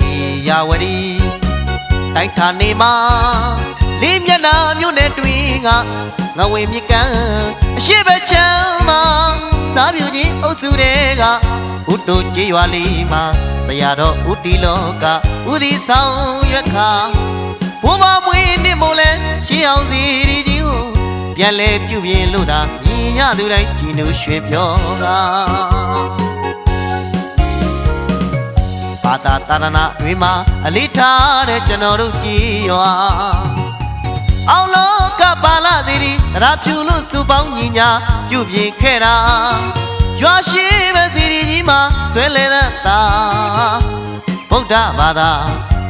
ဒီယာဝတီတိုက်ထာနေမှာလေးမျက်နှာမြို့နယ်တွင်ကငဝေမြကံအရှိဘချမ်းမှာစားပြူချင်းအုပ်စုတွေက ဥတုကြေးရွာလေးမှာဆရာတော်ဥတီလောကဥဒီဆောင်ရွက်ခါဘုမမွေးနေမို့လဲရှင်းအောင်စီရီကြီးကိုပြန်လဲပြုပြင်လို့သာမြင်ရသူတိုင်းကြည်နူရွှေပြောတာဘာသာတာရဏတွေမှာအလေးထားတဲ့ကျွန်တော်တို့ကြည်ရွာအောင်လောကပါလာသေးဒီတရာဖြူလို့စူပေါင်းညီညာပြုပြင်ခဲ့တာရွာရှိပဲစီဒီကြီးမှာ ဆွဲလဲတဲ့တာဗုဒ္ဓဘာသာ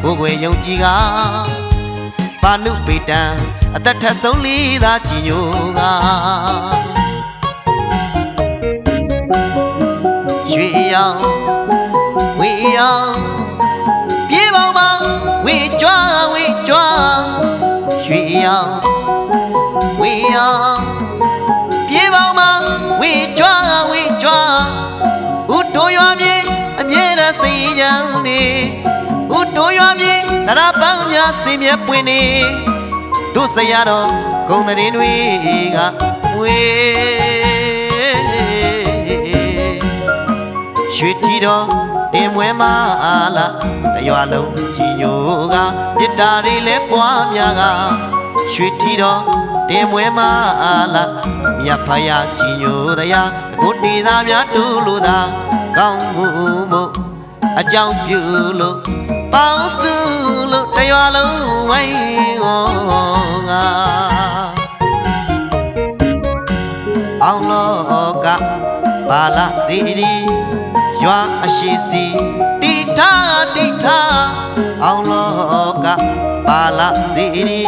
ဘုခွေယုံကြည်ကပါဏုပေတံအသက်ထက်ဆုံးလေးသာကြည်ညိုကရွှေရောင်ဝေအောင်ပြေပေါင်းပါဝေကြွားဝေကြွားရွှေအောင်ဝေအောင် မ်းစိတ်ကြံနေဥတိုရွာမြေတရပန်းများစင်မြဲပွင့်နေတို့ဆရာတော်ဂုံတရင်တွေကဝေရွှေတီတော်တင်မွဲမလာတရွာလုံးကြီးညိုကပြစ်တာတွေလဲပွားများကရွှေတီတော်တင်မွဲမလာမြတ်ဖယားကြီးညိုတရားကိုတီသားများတူလို့သာကောင်းမှုမို့ အကြောင်းပြုလို့ပေါင်းစုလို့တရွာလုံးဝိုင်းဟောငါအောင်လောကပါလစီရီရွာအရှိစီတိထာတိထာအောင်လောကပါလစီရီ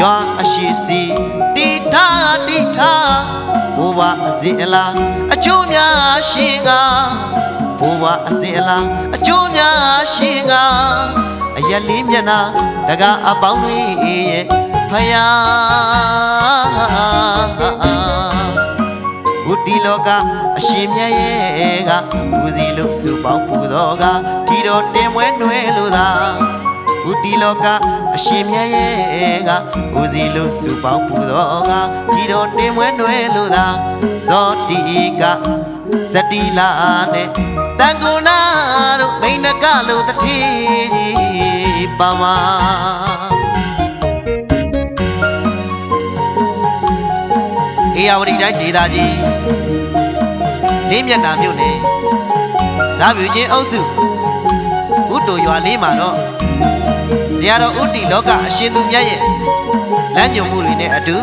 ရွာအရှိစီတိထာတိထာဘုရားအစီအလားအကျိုးများရှိက ဘုရားအစီအလားအကျိုးများရှိကအရက်လေးမျက်နှာတကားအပေါင်းတွေရဲ့ဖယားဘုတိလောကအရှင်မြတ်ရဲ့ကဦးစီလို့စုပေါင်းပူတော်ကဒီတော်တင်ပွဲနှွဲလို့သာဘုတိလောကအရှင်မြတ်ရဲ့ကဦးစီလို့စုပေါင်းပူတော်ကဒီတော်တင်ပွဲနှွဲလို့သာဇောတိက စတိလာနဲ့တန်ကုနာတို့မိန်နကလို့တတိကြီးပါမအေယာဝတီတိုင်းဒေသကြီးလေးမျက်နှာမြို့နယ်ဇာပြူချင်းအုပ်စုဥတိုရွာလေးမှာတော့ဇရာတော်ဥတီလောကအရှင်သူမြတ်ရဲ့လမ်းညွန်မှုတွေနဲ့အတူ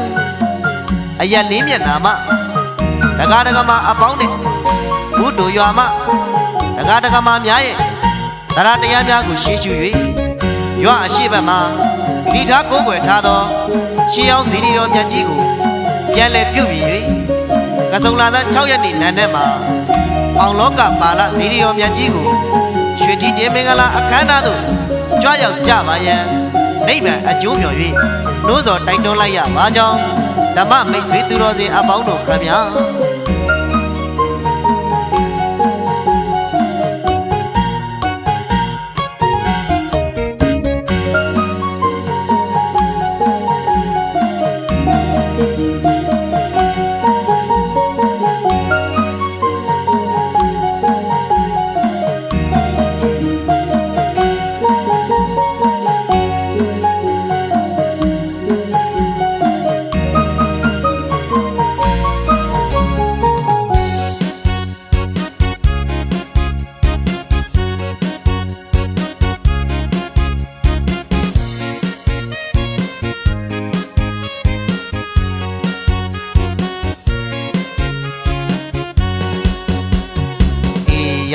အရက်လေးမျက်နှာမှာ တကားတကမာအပေါင်းနဲ့ဥတိုရွာမှာတကားတကမာများရဲ့တရားတရားများကိုရှေးရှု၍ရွာအရှိဘက်မှာဒီထားကိုးကွယ်ထားသောရှေးအောင်ဇီရီတော်မြတ်ကြီးကိုပြန်လဲပြုတ်ပြီး၍ကစုံလာတဲ့6ရက်နေ့နန်းထဲမှာအောင်လောကပါလဇီရီယောမြတ်ကြီးကိုရွှေတီတင်မင်္ဂလာအခမ်းအနားသို့ကြွရောက်ကြပါရန်နိဗ္ဗာန်အကျိုးမျှော်၍နှိုးစော်တိုက်တွန်းလိုက်ရပါကြောင်း ဓမ္မမိတ်ဆွေသူတော်စင်အပေါင်းတို့ခင်ဗျာ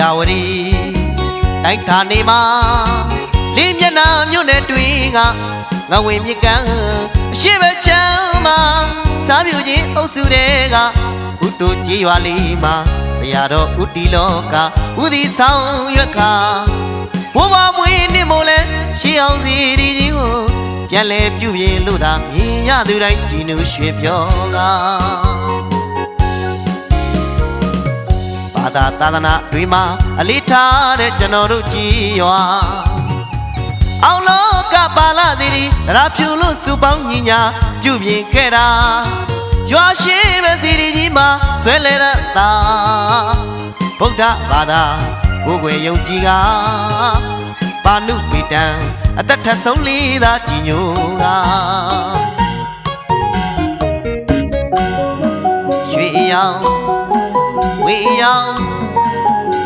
အေယာဝတီတိုက်ထာနေမှာလေးမျက်နှာမြို့နယ်တွင်ကငဝင်မြကံအရှိဘချမ်းမှာစားပြူချင်းအုပ်စုတွေကဥဥတုကြေးရွာလေးမှာဆရာတော်ဥတီလောကဥဒီဆောင်ရွက်ခါဘိုးဘမွေးနေမို့လဲရှေးအောင်စီဒီကြီးကိုပြန်လဲပြုပြင်လို့သာမြင်ရသူတိုင်းကြည်နူရွှေပြောက သာသာသနာတွေမှာအလေးထားတဲ့ကျွန်တော်တို့ကြည်ရွာအောင်လောကပါလာစီရီတရာဖြူလို့စူပေါင်းညီညာပြုပြင်ခဲ့တာရွာရှိပဲစီရီကြီးမှာဆွဲလဲတဲ့တာဗုဒ္ဓဘာသာကိုယ်ွယ်ယုံကြည်ကပါဏုပိတံအသက်ထက်ဆုံးလေးသာကြည်ညိုကရွှေရောင်ဝေ ရောင်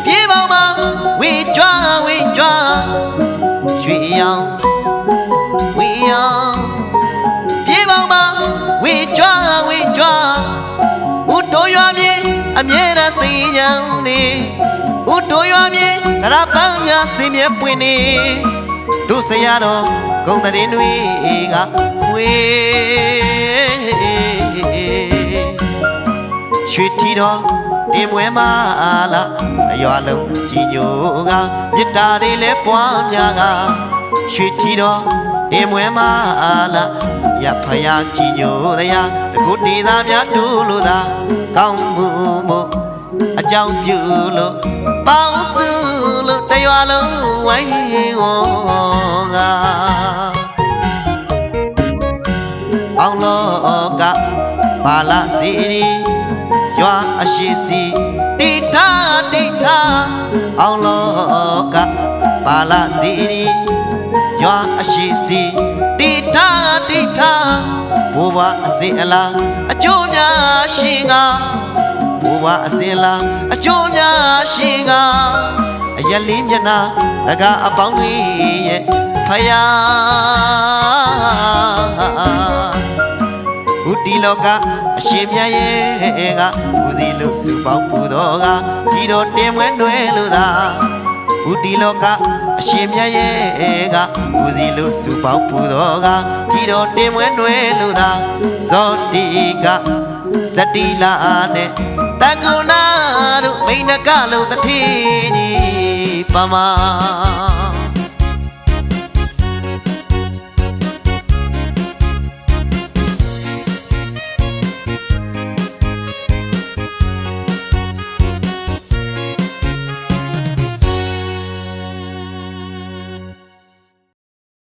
ပြေပေါင်းမှာဝေကြွားဝေကြွားရွှေရောင်ဝေရောင်ပြေပေါင်းမှာဝေကြွားဝေကြွားဥတိုရွာမြေအမြဲတမ်းစိန်ညံနေဥတိုရွာမြေသရပန်းများစင်မြဲပွင့်နေတို့ဆရာတော်ဂုံတရင်တွေကဝေရွှေထီတော် တင်မွဲမလာအရွာလုံးကြည်ညိုကမြစ်တာတွေလဲပွားများကရွှေထီတော်တင်မွဲမလာရဖယားကြည်ညိုတရားတကုတေသားများတို့လိုသာကောင်းမှုမှုအကြောင်းပြုလို့ပေါင်းစုလို့တရွာလုံးဝိုင်းဝန်းကအောင်လောကပါဠစီရီ ရွာအရှိစီတိထာတိထာအောင်လောကပါဠစီရီရွာအရှိစီတိထာတိထာဘိုးဘအစင်အလားအကျိုးများရှိငါဘိုးဘအစင်လားအကျိုးများရှိငါအရက်လေးမျက်နှာတကအပေါင်းတွေရဲ့ဖယားဥတီလောက အရှင်မြတ်ရဲ့ကဦးစီလို့စုပေါင်းပူတော်ကဒီတော်တင်မွဲနွယ်လို့သာဥတီလောကအရှင်မြတ်ရဲ့ကဦးစီလို့စုပေါင်းပူတော်ကဒီတော်တင်မွဲနွယ်လို့သာဇောတိကဇတိလာနဲ့တန်ကုနာတို့မိန်နကလုံးတထေကြီးပမာ